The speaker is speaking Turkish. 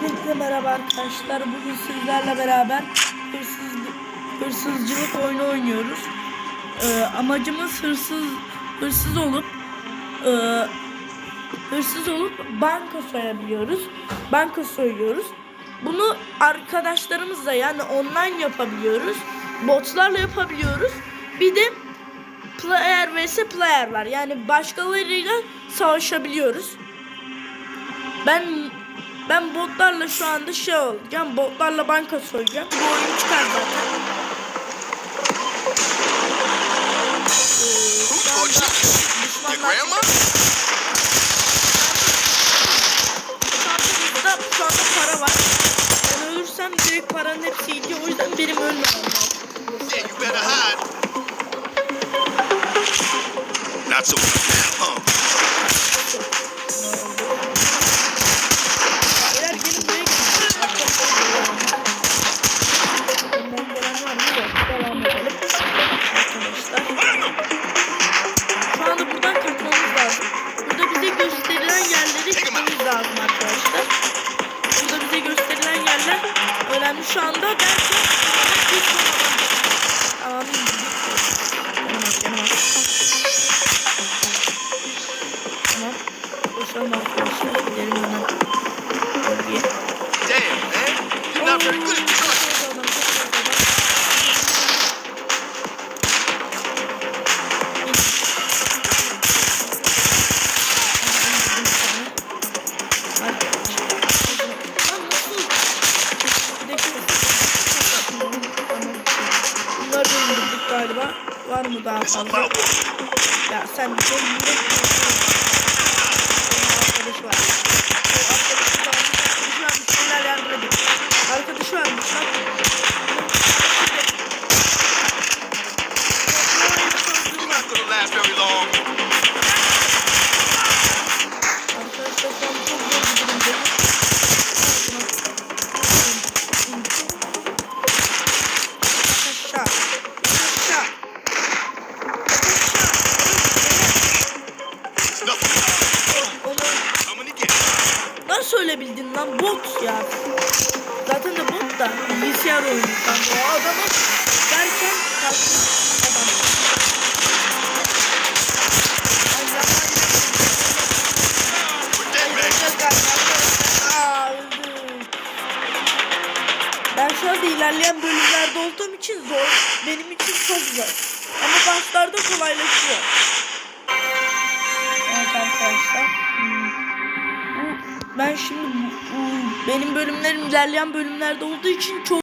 Öncelikle merhaba arkadaşlar. Bugün sizlerle beraber hırsız, hırsızcılık oyunu oynuyoruz. Ee, amacımız hırsız hırsız olup e, hırsız olup banka soyabiliyoruz. Banka soyuyoruz. Bunu arkadaşlarımızla yani online yapabiliyoruz. Botlarla yapabiliyoruz. Bir de player vs player var. Yani başkalarıyla savaşabiliyoruz. Ben ben botlarla şu anda şey olacağım. Botlarla banka soyacağım. Bu oyun çıkar zaten. Ee, düşmanlar- grandma? Çantamızda şu anda para var. Ben ölürsem direkt paranın hepsi gidiyor. O yüzden benim ölmemem lazım. Yeah, you better hide. Not so önemli şu anda derken hiç Tamam. Tamam. Tamam. Koşalım arkadaşlar. Gidelim hemen. Damn, man. You're not very good Var mı daha fazla? Ya sen bir şey Arkadaş var. Arkadaş. Arkadaş. Arkadaş. Öyle lan bot ya. Zaten de bot da bilgisayar oyunu kanka. O adamı derken kalktı. Ben şu anda ilerleyen bölümlerde olduğum için zor. Benim için çok zor. Ama başlarda kolaylaşıyor. Ben şimdi benim bölümlerim ilerleyen bölümlerde olduğu için çok